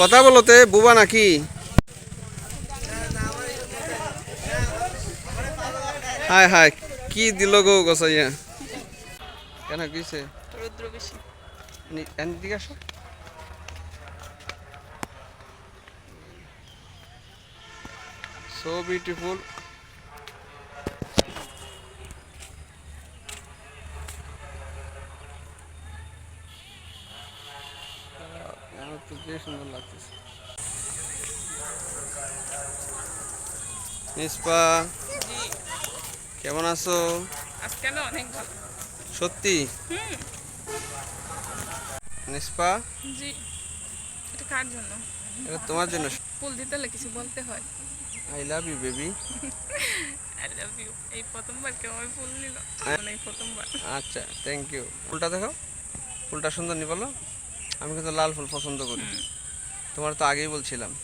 কথা বলতে বুবা নাকি? হায় হায় কি দিল গো গসাইয়া? কেন কিছে রৌদ্র বেশি। দিকে আসো। সো বিউটিফুল আমার তো বেশ সুন্দর লাগতেছে। নিষ্পা কেমন আছো? আজকে অনেক ভালো। সত্যি? নিষ্পা জি। এটা কার জন্য? এটা তোমার জন্য। ফুল দিতে হলে কিছু বলতে হয়। I love you baby I love you এই প্রথমবার কেউ আমি ফুল নিল এই প্রথমবার। আচ্ছা থ্যাংক ইউ ফুলটা দেখো। ফুলটা সুন্দর নি বলো। আমি কিন্তু লাল ফুল পছন্দ করি। তোমার তো আগেই বলছিলাম।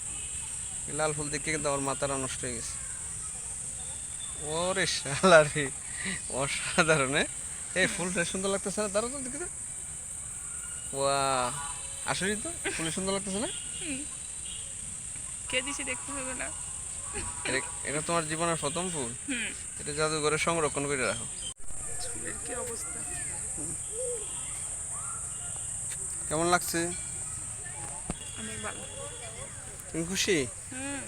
লাল ফুল দেখে কিন্তু আমার মাথাটা নষ্ট হয়ে গেছে। ওরে শালা রে অসাধারণ এই ফুলটা সুন্দর লাগতেছে না? দাঁড়ো তো দেখি তো। ওয়া আসলে তো? ফুল সুন্দর লাগতেছে না? কে দিছি দেখতে হবে না। এটা- তোমার জীবনের প্রথম ফুল। এটা জাদুঘরে সংরক্ষণ করে রাখো। কি অবস্থা? কেমন লাগছে? অনেক ভালো। তুমি খুশি? হুম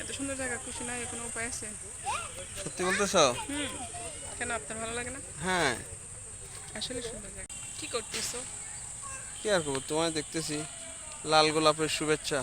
এত সুন্দর জায়গা খুশি নাই কোনো উপায় আছে? সত্যি বলতেছ? হুম কেন আপনার ভালো লাগে না? হ্যাঁ। আসলে সুন্দর জায়গা। কি করতেছো? কি আর করব তোমায় দেখতেছি। লাল গোলাপের শুভেচ্ছা।